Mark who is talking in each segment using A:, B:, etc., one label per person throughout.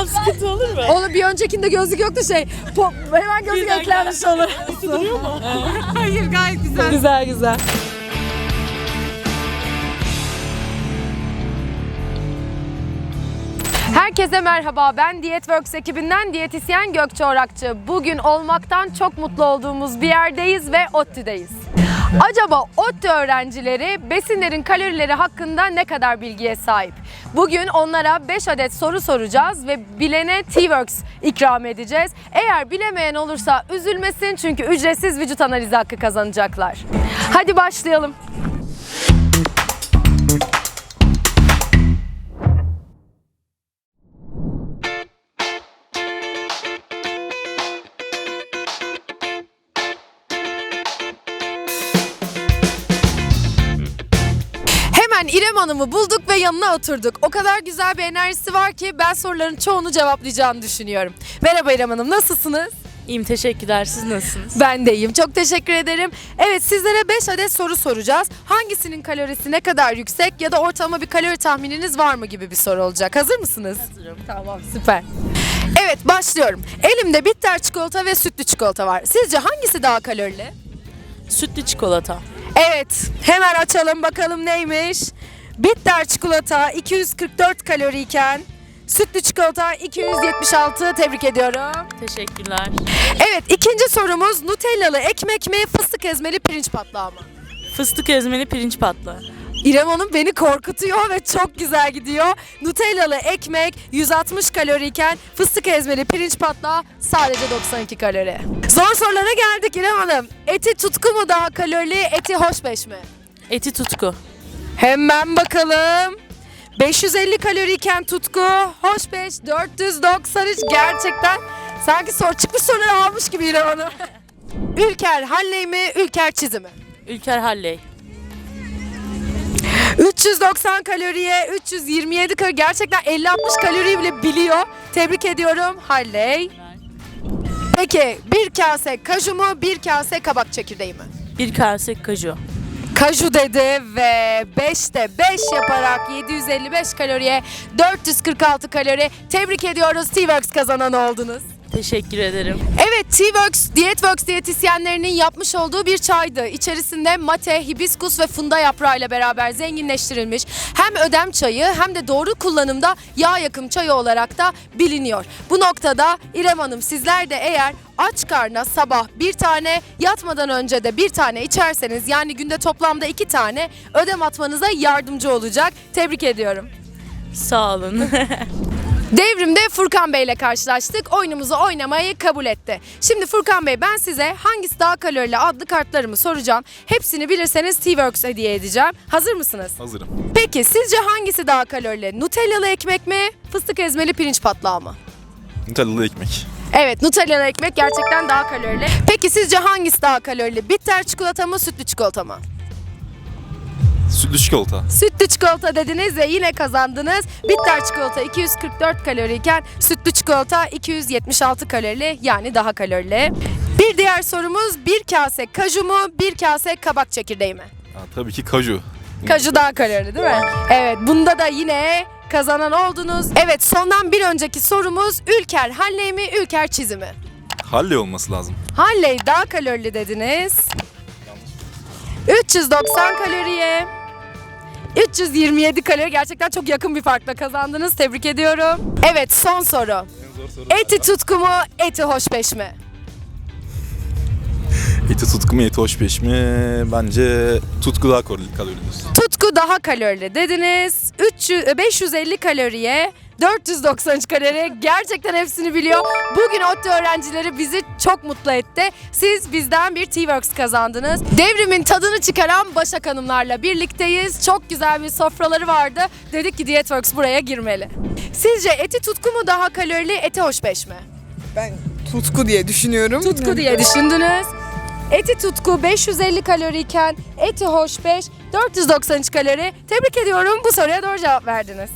A: Çıkarsam sıkıntı olur mu?
B: Oğlum bir öncekinde gözlük yoktu şey. Po- hemen gözlük eklenmiş olur.
C: Hayır gayet güzel.
B: güzel güzel. Herkese merhaba. Ben Diyetworks ekibinden diyetisyen Gökçe Orakçı. Bugün olmaktan çok mutlu olduğumuz bir yerdeyiz ve ODTÜ'deyiz. Acaba ODTÜ öğrencileri besinlerin kalorileri hakkında ne kadar bilgiye sahip? Bugün onlara 5 adet soru soracağız ve bilene T-Works ikram edeceğiz. Eğer bilemeyen olursa üzülmesin çünkü ücretsiz vücut analizi hakkı kazanacaklar. Hadi başlayalım. İrem Hanım'ı bulduk ve yanına oturduk. O kadar güzel bir enerjisi var ki ben soruların çoğunu cevaplayacağını düşünüyorum. Merhaba İrem Hanım, nasılsınız?
A: İyiyim teşekkürler. Siz nasılsınız?
B: Ben de iyiyim. Çok teşekkür ederim. Evet sizlere 5 adet soru soracağız. Hangisinin kalorisi ne kadar yüksek ya da ortalama bir kalori tahmininiz var mı gibi bir soru olacak. Hazır mısınız?
A: Hazırım.
B: Tamam süper. Evet başlıyorum. Elimde bitter çikolata ve sütlü çikolata var. Sizce hangisi daha kalorili?
A: Sütlü çikolata.
B: Evet, hemen açalım bakalım neymiş. Bitter çikolata 244 kaloriyken sütlü çikolata 276. Tebrik ediyorum.
A: Teşekkürler.
B: Evet, ikinci sorumuz Nutellalı ekmek mi, fıstık ezmeli pirinç patlağı mı?
A: Fıstık ezmeli pirinç patlı.
B: İrem Hanım beni korkutuyor ve çok güzel gidiyor. Nutellalı ekmek 160 kaloriyken fıstık ezmeli pirinç patlağı sadece 92 kalori. Zor sorulara geldik İrem Hanım. Eti tutku mu daha kalorili, eti hoşbeş mi?
A: Eti tutku.
B: Hemen bakalım. 550 kaloriyken tutku, hoş 5, 493 gerçekten sanki sor çıkmış soruları almış gibi İrem Hanım. Ülker Halley mi, Ülker Çizi mi?
A: Ülker Halley.
B: 390 kaloriye 327 kalori gerçekten 50-60 kaloriyi bile biliyor. Tebrik ediyorum Halley. Peki bir kase kaju mu, bir kase kabak çekirdeği mi?
A: Bir kase kaju.
B: Kaju dedi ve 5'te 5 yaparak 755 kaloriye 446 kalori. Tebrik ediyoruz T-Works kazanan oldunuz.
A: Teşekkür ederim.
B: Evet T-Works, Dietworks diyetisyenlerinin yapmış olduğu bir çaydı. İçerisinde mate, hibiskus ve funda yaprağıyla beraber zenginleştirilmiş. Hem ödem çayı hem de doğru kullanımda yağ yakım çayı olarak da biliniyor. Bu noktada İrem Hanım sizler de eğer aç karna sabah bir tane yatmadan önce de bir tane içerseniz yani günde toplamda iki tane ödem atmanıza yardımcı olacak. Tebrik ediyorum.
A: Sağ olun.
B: Devrimde Furkan Bey ile karşılaştık. Oyunumuzu oynamayı kabul etti. Şimdi Furkan Bey ben size hangisi daha kalorili adlı kartlarımı soracağım. Hepsini bilirseniz T-Works hediye edeceğim. Hazır mısınız?
D: Hazırım.
B: Peki sizce hangisi daha kalorili? Nutellalı ekmek mi? Fıstık ezmeli pirinç patlağı mı?
D: Nutellalı ekmek.
B: Evet Nutellalı ekmek gerçekten daha kalorili. Peki sizce hangisi daha kalorili? Bitter çikolata mı sütlü çikolata mı?
D: Sütlü çikolata.
B: Sütlü çikolata dediniz ve yine kazandınız. Bitter çikolata 244 kaloriyken sütlü çikolata 276 kalorili yani daha kalorili. Bir diğer sorumuz bir kase kaju mu bir kase kabak çekirdeği mi?
D: Ha, tabii ki kaju.
B: Kaju daha kalorili değil mi? Evet bunda da yine kazanan oldunuz. Evet sondan bir önceki sorumuz Ülker Halley mi Ülker Çizi mi?
D: Halle olması lazım.
B: Halley daha kalorili dediniz. 390 kaloriye. 327 kalori gerçekten çok yakın bir farkla kazandınız. Tebrik ediyorum. Evet son soru. Eti tutku mu, eti hoşbeş mi?
D: Eti tutku mu, eti hoşbeş mi? Bence tutku daha kalorili kaloridir.
B: Tutku daha kalorili dediniz. 300, e, 550 kaloriye 493 kalori gerçekten hepsini biliyor. Bugün ODTÜ öğrencileri bizi çok mutlu etti. Siz bizden bir T-Works kazandınız. Devrimin tadını çıkaran Başak Hanımlarla birlikteyiz. Çok güzel bir sofraları vardı. Dedik ki Dietworks buraya girmeli. Sizce eti tutku mu daha kalorili, eti hoşbeş mi?
C: Ben tutku diye düşünüyorum.
B: Tutku diye düşündünüz. Eti tutku 550 kaloriyken eti hoş 5 493 kalori. Tebrik ediyorum bu soruya doğru cevap verdiniz.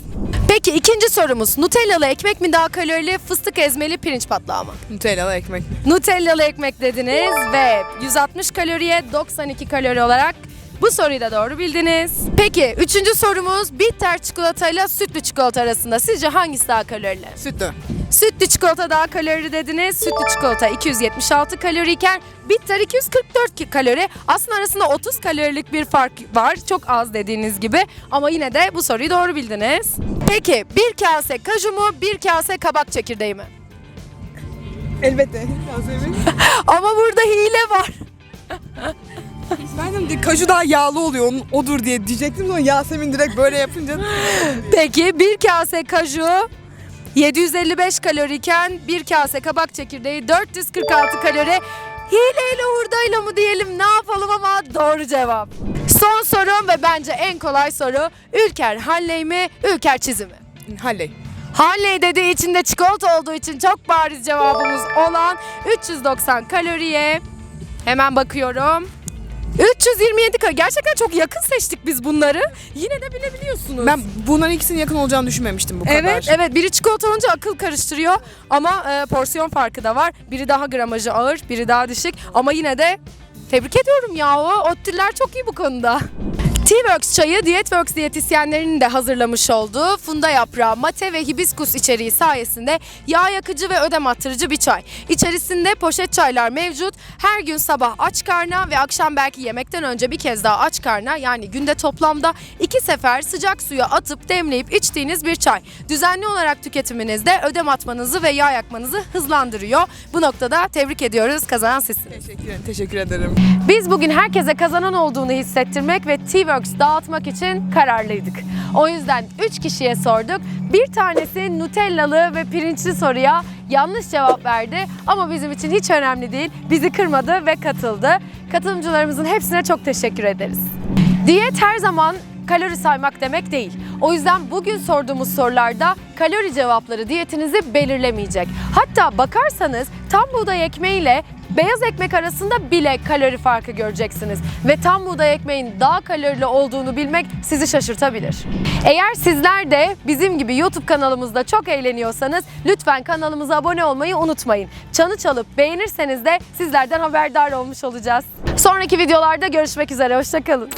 B: Peki ikinci sorumuz Nutellalı ekmek mi daha kalorili fıstık ezmeli pirinç patlağı mı?
C: Nutellalı ekmek.
B: Nutellalı ekmek dediniz ve 160 kaloriye 92 kalori olarak Bu soruyu da doğru bildiniz. Peki üçüncü sorumuz bitter çikolatayla sütlü çikolata arasında sizce hangisi daha kalorili?
C: Sütlü.
B: Sütlü çikolata daha kalorili dediniz. Sütlü çikolata 276 kaloriyken bitter 244 ki- kalori. Aslında arasında 30 kalorilik bir fark var. Çok az dediğiniz gibi. Ama yine de bu soruyu doğru bildiniz. Peki bir kase kaju mu bir kase kabak çekirdeği mi?
C: Elbette.
B: Ama burada hile var.
C: ben de kaju daha yağlı oluyor onun odur diye diyecektim sonra Yasemin direkt böyle yapınca
B: Peki bir kase kaju 755 kaloriyken bir kase kabak çekirdeği 446 kalori. Hileyle hurdayla mı diyelim ne yapalım ama doğru cevap. Son sorum ve bence en kolay soru. Ülker Halley mi, Ülker Çizi mi?
C: Halley.
B: Halley dediği içinde çikolata olduğu için çok bariz cevabımız olan 390 kaloriye. Hemen bakıyorum. 327 kalori. Gerçekten çok yakın seçtik biz bunları. Yine de bilebiliyorsunuz.
C: Ben bunların ikisinin yakın olacağını düşünmemiştim bu kadar.
B: Evet, evet. Biri çikolata olunca akıl karıştırıyor ama e, porsiyon farkı da var. Biri daha gramajı ağır, biri daha düşük ama yine de tebrik ediyorum yahu. Ottiller çok iyi bu konuda. T-Works çayı Dietworks diyetisyenlerinin de hazırlamış olduğu funda yaprağı, mate ve hibiskus içeriği sayesinde yağ yakıcı ve ödem attırıcı bir çay. İçerisinde poşet çaylar mevcut. Her gün sabah aç karna ve akşam belki yemekten önce bir kez daha aç karna yani günde toplamda iki sefer sıcak suya atıp demleyip içtiğiniz bir çay. Düzenli olarak tüketiminizde ödem atmanızı ve yağ yakmanızı hızlandırıyor. Bu noktada tebrik ediyoruz. Kazanan sizsiniz.
C: Teşekkür ederim. Teşekkür ederim.
B: Biz bugün herkese kazanan olduğunu hissettirmek ve T-Works dağıtmak için kararlıydık. O yüzden 3 kişiye sorduk. Bir tanesi Nutellalı ve pirinçli soruya yanlış cevap verdi ama bizim için hiç önemli değil. Bizi kırmadı ve katıldı. Katılımcılarımızın hepsine çok teşekkür ederiz. Diyet her zaman kalori saymak demek değil. O yüzden bugün sorduğumuz sorularda kalori cevapları diyetinizi belirlemeyecek. Hatta bakarsanız tam buğday ekmeği ile beyaz ekmek arasında bile kalori farkı göreceksiniz. Ve tam buğday ekmeğin daha kalorili olduğunu bilmek sizi şaşırtabilir. Eğer sizler de bizim gibi YouTube kanalımızda çok eğleniyorsanız lütfen kanalımıza abone olmayı unutmayın. Çanı çalıp beğenirseniz de sizlerden haberdar olmuş olacağız. Sonraki videolarda görüşmek üzere. Hoşçakalın.